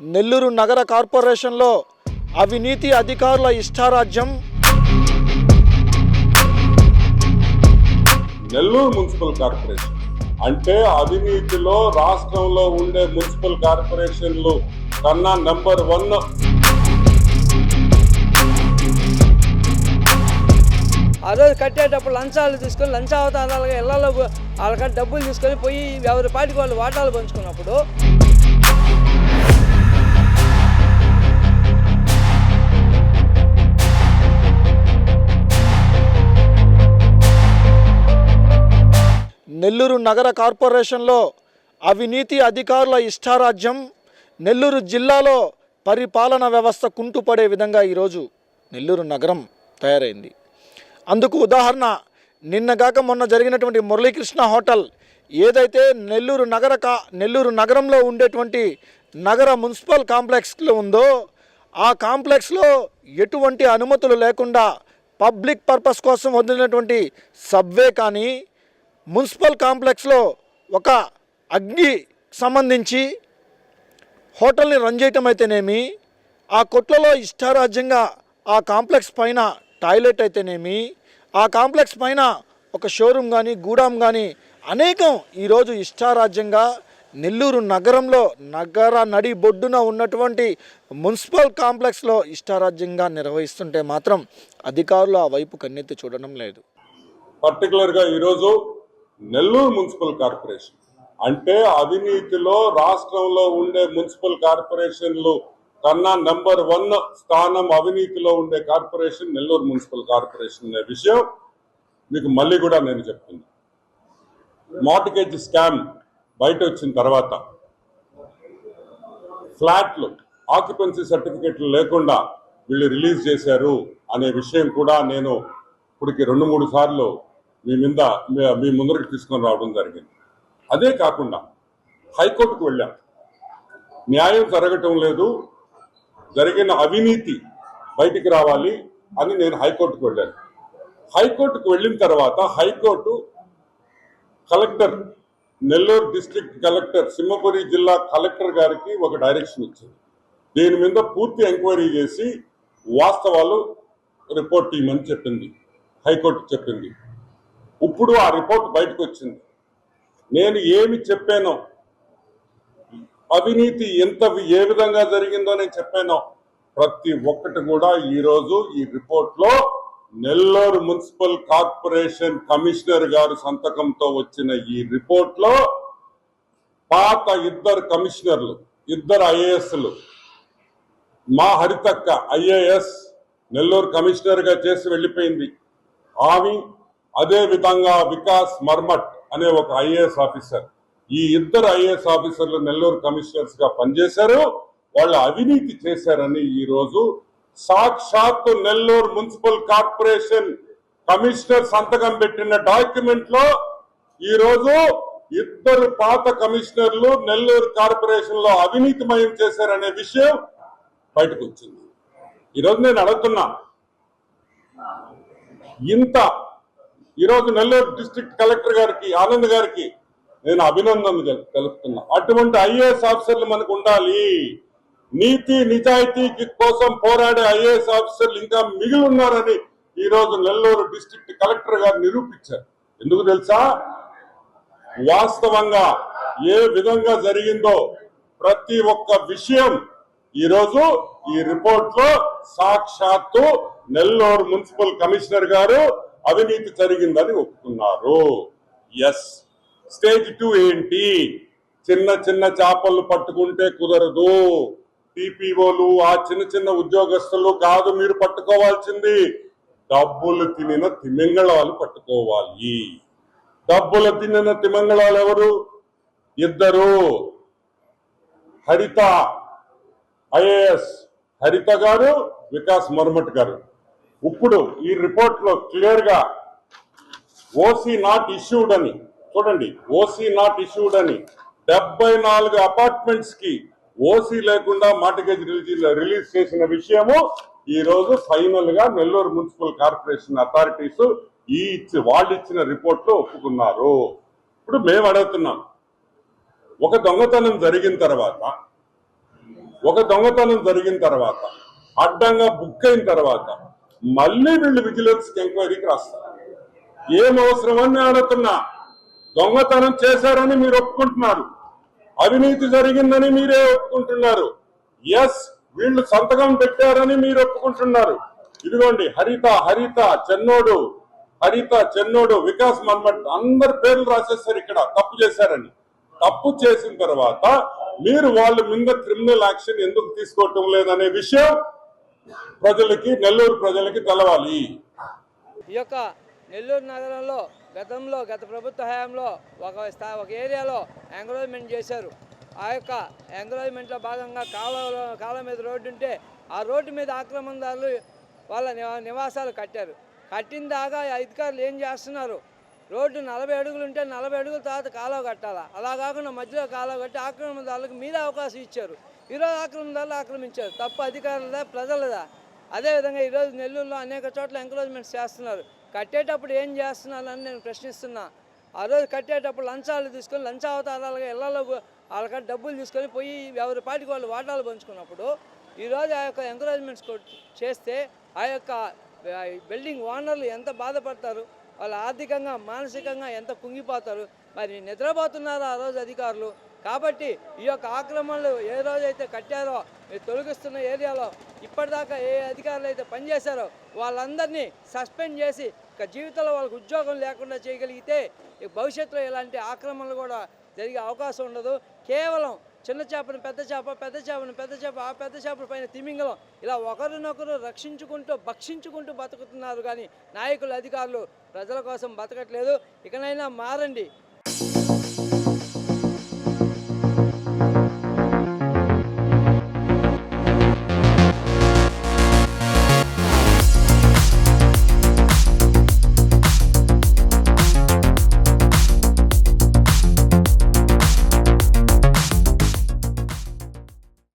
నెల్లూరు నగర కార్పొరేషన్లో అవినీతి అధికారుల ఇష్టారాజ్యం. నెల్లూరు మున్సిపల్ కార్పొరేషన్ అంటే అవినీతిలో రాష్ట్రంలో ఉండే మున్సిపల్ కార్పొరేషన్లు కన్నా నెంబర్ వన్. ఆ రోజు కట్టేటప్పుడు లంచాలు తీసుకొని లంచావతారాలుగా ఇళ్ళలో వాళ్ళకి డబ్బులు తీసుకొని పోయి ఎవరి పాటికి వాళ్ళు వాటాలు పంచుకున్నప్పుడు నెల్లూరు నగర కార్పొరేషన్లో అవినీతి అధికారుల ఇష్టారాజ్యం నెల్లూరు జిల్లాలో పరిపాలన వ్యవస్థ కుంటుపడే విధంగా ఈరోజు నెల్లూరు నగరం తయారైంది. అందుకు ఉదాహరణ నిన్నగాక మొన్న జరిగినటువంటి మురళీకృష్ణ హోటల్ ఏదైతే నెల్లూరు నగర కా నెల్లూరు నగరంలో ఉండేటువంటి నగర మున్సిపల్ కాంప్లెక్స్లో ఉందో ఆ కాంప్లెక్స్లో ఎటువంటి అనుమతులు లేకుండా పబ్లిక్ పర్పస్ కోసం వదిలినటువంటి సబ్వే కానీ మున్సిపల్ కాంప్లెక్స్లో ఒక అగ్ని సంబంధించి హోటల్ని రన్ చేయటం అయితేనేమి ఆ కొట్లలో ఇష్టారాజ్యంగా ఆ కాంప్లెక్స్ పైన టాయిలెట్ అయితేనేమి ఆ కాంప్లెక్స్ పైన ఒక షోరూమ్ కానీ గూడాం కానీ అనేకం ఈరోజు ఇష్టారాజ్యంగా నెల్లూరు నగరంలో నగర నడి బొడ్డున ఉన్నటువంటి మున్సిపల్ కాంప్లెక్స్లో ఇష్టారాజ్యంగా నిర్వహిస్తుంటే మాత్రం అధికారులు ఆ వైపు కన్నెత్తి చూడడం లేదు. పర్టికులర్గా ఈరోజు నెల్లూరు మున్సిపల్ కార్పొరేషన్. అంటే అవినీతిలో రాష్ట్రంలో ఉండే మున్సిపల్ కార్పొరేషన్లు కన్నా నెంబర్ వన్ స్థానం అవినీతిలో ఉండే కార్పొరేషన్ నెల్లూరు మున్సిపల్ కార్పొరేషన్ అనే విషయం మీకు మళ్ళీ కూడా నేను చెప్తున్నా. మార్టిగేజ్ స్కామ్ బయట వచ్చిన తర్వాత ఫ్లాట్లు ఆక్యుపెన్సీ సర్టిఫికెట్లు లేకుండా వీళ్ళు రిలీజ్ చేశారు అనే విషయం కూడా నేను ఇప్పటికి రెండు మూడు సార్లు మీ మీద మీ- ముందరికి తీసుకొని రావడం జరిగింది. అదే కాకుండా హైకోర్టుకు వెళ్ళాం. న్యాయం జరగటం లేదు. జరిగిన అవినీతి బయటికి రావాలి అని నేను హైకోర్టుకు వెళ్ళాను. హైకోర్టుకు వెళ్ళిన తర్వాత high court collector Nellore district collector Simhapuri జిల్లా కలెక్టర్ గారికి ఒక డైరెక్షన్ ఇచ్చింది. దీని మీద పూర్తి ఎంక్వైరీ చేసి వాస్తవాలు రిపోర్ట్ ఇవ్వమని చెప్పింది. హైకోర్టు చెప్పింది. ఇప్పుడు ఆ రిపోర్ట్ బయటకు వచ్చింది. నేను ఏమి చెప్పానో అవినీతి ఎంత ఏ విధంగా జరిగిందో నేను చెప్పానో ప్రతి ఒక్కటి కూడా ఈరోజు ఈ రిపోర్ట్లో నెల్లూరు మున్సిపల్ కార్పొరేషన్ కమిషనర్ గారు సంతకంతో వచ్చిన ఈ రిపోర్ట్లో పాత ఇద్దరు కమిషనర్లు ఇద్దరు ఐఏఎస్లు మా హరితక్క ఐఏఎస్ నెల్లూరు కమిషనర్గా చేసి వెళ్ళిపోయింది. ఆమె అదే విధంగా వికాస్ మర్మట్ అనే ఒక ఐఏఎస్ ఆఫీసర్. ఈ ఇద్దరు ఐఏఎస్ ఆఫీసర్లు నెల్లూరు కమిషనర్స్గా పనిచేశారు. వాళ్ళు అవినీతి చేశారని ఈ రోజు సాక్షాత్తు నెల్లూరు మున్సిపల్ కార్పొరేషన్ కమిషనర్ సంతకం పెట్టిన డాక్యుమెంట్లో ఈ రోజు ఇద్దరు పాత కమిషనర్లు నెల్లూరు కార్పొరేషన్లో అవినీతిమయం చేశారనే విషయం బయటకు వచ్చింది. ఈరోజు నేను అడుగుతున్నా ఇంత ఈరోజు నెల్లూరు డిస్ట్రిక్ట్ కలెక్టర్ గారికి ఆనంద్ గారికి నేను అభినందనలు తెలుపుతున్నా. అటువంటి ఐఏఎస్ ఆఫీసర్లు మనకు ఉండాలి. నీతి నిజాయితీ కోసం పోరాడే ఐఏఎస్ ఆఫీసర్లు ఇంకా మిగిలి ఉన్నారని ఈ రోజు నెల్లూరు డిస్టిక్ కలెక్టర్ గారు నిరూపించారు. ఎందుకు తెలుసా? వాస్తవంగా ఏ విధంగా జరిగిందో ప్రతి ఒక్క విషయం ఈరోజు ఈ రిపోర్ట్లో సాక్షాత్తు నెల్లూరు మున్సిపల్ కమిషనర్ గారు అవినీతి జరిగిందని ఒప్పుకున్నారు. ఎస్ స్టేజ్ టూ ఏంటి? చిన్న చిన్న చేపలు పట్టుకుంటే కుదరదు. టీపీఓలు ఆ చిన్న చిన్న ఉద్యోగస్తులు కాదు మీరు పట్టుకోవాల్సింది. డబ్బులు తినిన తిమింగళాలు పట్టుకోవాలి. డబ్బులు తినిన తిమింగళాలు ఎవరు? ఇద్దరు. హరిత ఐఏఎస్. హరిత గారు వికాస్ మర్మట్ గారు. ఇప్పుడు ఈ రిపోర్ట్లో క్లియర్గా ఓసీ నాట్ ఇష్యూడ్ అని చూడండి ఓసీ నాట్ ఇష్యూడ్ అని డెబ్బై నాలుగు అపార్ట్మెంట్స్కి ఓసీ లేకుండా మార్టిగేజ్ రిలీజ్ రిలీజ్ చేసిన విషయము ఈ రోజు ఫైనల్గా నెల్లూరు మున్సిపల్ కార్పొరేషన్ అథారిటీస్ ఈ ఇచ్చి వాళ్ళు ఇచ్చిన రిపోర్ట్లో ఒప్పుకున్నారు. ఇప్పుడు మేము అడుగుతున్నాం ఒక దొంగతనం జరిగిన తర్వాత ఒక దొంగతనం జరిగిన తర్వాత అడ్డంగా బుక్ అయిన తర్వాత మళ్ళీ వీళ్ళు విజిలెన్స్ ఎంక్వైరీకి రాస్తారు. ఏం అవసరమని నేను అడుగుతున్నా. దొంగతనం చేశారని మీరు ఒప్పుకుంటున్నారు. అవినీతి జరిగిందని మీరే ఒప్పుకుంటున్నారు. ఎస్ వీళ్ళు సంతకం పెట్టారని మీరు ఒప్పుకుంటున్నారు. ఇదిగోండి హరిత హరిత చెన్నోడు హరిత చెన్నోడు వికాస్ మన్మట్ అందరి పేర్లు రాసేస్తారు ఇక్కడ తప్పు చేశారని. తప్పు చేసిన తర్వాత మీరు వాళ్ళ మీద క్రిమినల్ యాక్షన్ ఎందుకు తీసుకోవటం లేదనే విషయం ప్రజలకి నెల్లూరు ప్రజలకి తెలవాలి. ఈ యొక్క నెల్లూరు నగరంలో గతంలో గత ప్రభుత్వ హయాంలో ఒక స్థా ఒక ఏరియాలో ఎంక్రోచ్మెంట్ చేశారు. ఆ యొక్క ఎంక్రోచ్మెంట్లో భాగంగా కాలువలో కాలువ మీద రోడ్డు ఉంటే ఆ రోడ్డు మీద ఆక్రమణదారులు వాళ్ళ నివా- నివాసాలు కట్టారు. కట్టిన దాకా అధికారులు ఏం చేస్తున్నారు? రోడ్డు నలభై అడుగులు ఉంటే నలభై అడుగుల తర్వాత కాలువ కట్టాలా? అలా కాకుండా మధ్యలో కాలువ కట్టి ఆక్రమణదారులకు మీరే అవకాశం ఇచ్చారు. ఈరోజు ఆక్రమణదారులు ఆక్రమించారు. తప్పు అధికారులదా? ప్రజలదా? అదేవిధంగా ఈరోజు నెల్లూరులో అనేక చోట్ల ఎంకరేజ్మెంట్ చేస్తున్నారు. కట్టేటప్పుడు ఏం చేస్తున్నారు అని నేను ప్రశ్నిస్తున్నా. ఆ రోజు కట్టేటప్పుడు లంచాలు తీసుకొని లంచావతారాలుగా ఇళ్ళలో వాళ్ళకి డబ్బులు తీసుకొని పోయి ఎవరి పాటికి వాళ్ళు వాటాలు పంచుకున్నప్పుడు ఈరోజు ఆ యొక్క ఎంకరేజ్మెంట్స్ చేస్తే ఆ యొక్క బిల్డింగ్ ఓనర్లు ఎంత బాధపడతారు? వాళ్ళు ఆర్థికంగా మానసికంగా ఎంత కుంగిపోతారు? మరి నిద్రపోతున్నారు ఆ రోజు అధికారులు? కాబట్టి ఈ యొక్క ఆక్రమణలు ఏ రోజైతే కట్టారో తొలగిస్తున్న ఏరియాలో ఇప్పటిదాకా ఏ అధికారులు అయితే పనిచేశారో వాళ్ళందరినీ సస్పెండ్ చేసి ఇక జీవితంలో వాళ్ళకి ఉద్యోగం లేకుండా చేయగలిగితే భవిష్యత్తులో ఇలాంటి ఆక్రమణలు కూడా జరిగే అవకాశం ఉండదు. కేవలం చిన్న చేపను పెద్ద చేప పెద్ద చేపను పెద్ద చేప ఆ పెద్ద చేపల పైన తిమింగలం. ఇలా ఒకరినొకరు రక్షించుకుంటూ భక్షించుకుంటూ బతుకుతున్నారు కానీ నాయకులు అధికారులు ప్రజల కోసం బతకట్లేదు. ఇకనైనా మారండి.